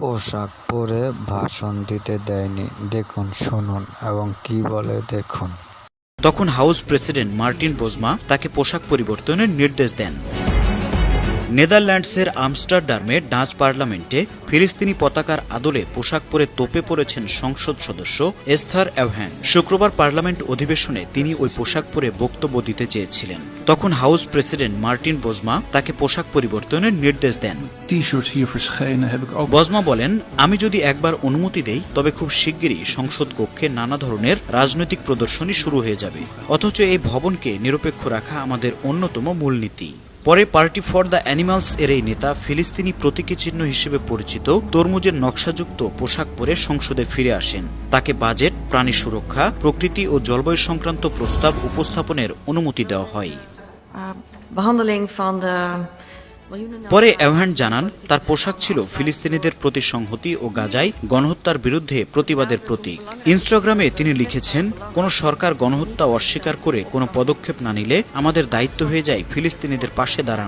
পোশাক পরে ভাষণ দিতে দেয়নি। দেখুন, শুনুন এবং কি বলে দেখুন। তখন হাউস প্রেসিডেন্ট মার্টিন বোজমা তাকে পোশাক পরিবর্তনের নির্দেশ দেন। নেদারল্যান্ডসের আমস্টারডামে ডাচ পার্লামেন্টে ফিলিস্তিনি পতাকার আদলে পোশাক পরে তোপে পড়েছেন সংসদ সদস্য এস্থার অ্যাভহ্যান শুক্রবার পার্লামেন্ট অধিবেশনে তিনি ওই পোশাক পরে বক্তব্য দিতে চেয়েছিলেন। তখন হাউস প্রেসিডেন্ট মার্টিন বোজমা তাকে পোশাক পরিবর্তনের নির্দেশ দেন। বজমা বলেন আমি যদি একবার অনুমতি দেই তবে খুব শিগগিরই সংসদ কক্ষে নানা ধরনের রাজনৈতিক প্রদর্শনী শুরু হয়ে যাবে। অথচ এই ভবনকে নিরপেক্ষ রাখা আমাদের অন্যতম মূলনীতি। পরে পার্টি ফর দ্য অ্যানিমালস এর এই নেতা ফিলিস্তিনি প্রতীকী চিহ্ন হিসেবে পরিচিত তরমুজের নকশাযুক্ত পোশাক পরে সংসদে ফিরে আসেন। তাকে বাজেট প্রাণী সুরক্ষা প্রকৃতি ও জলবায়ু সংক্রান্ত প্রস্তাব উপস্থাপনের অনুমতি দেওয়া হয়। পরে অ্যাভান জানান, তার পোশাক ছিল ফিলিস্তিনিদের প্রতি সংহতি ও গাজায় গণহত্যার বিরুদ্ধে প্রতিবাদের প্রতীক। ইনস্টাগ্রামে তিনি লিখেছেন, কোন সরকার গণহত্যা অস্বীকার করে কোনো পদক্ষেপ না নিলে আমাদের দায়িত্ব হয়ে যায় ফিলিস্তিনিদের পাশে দাঁড়ানো।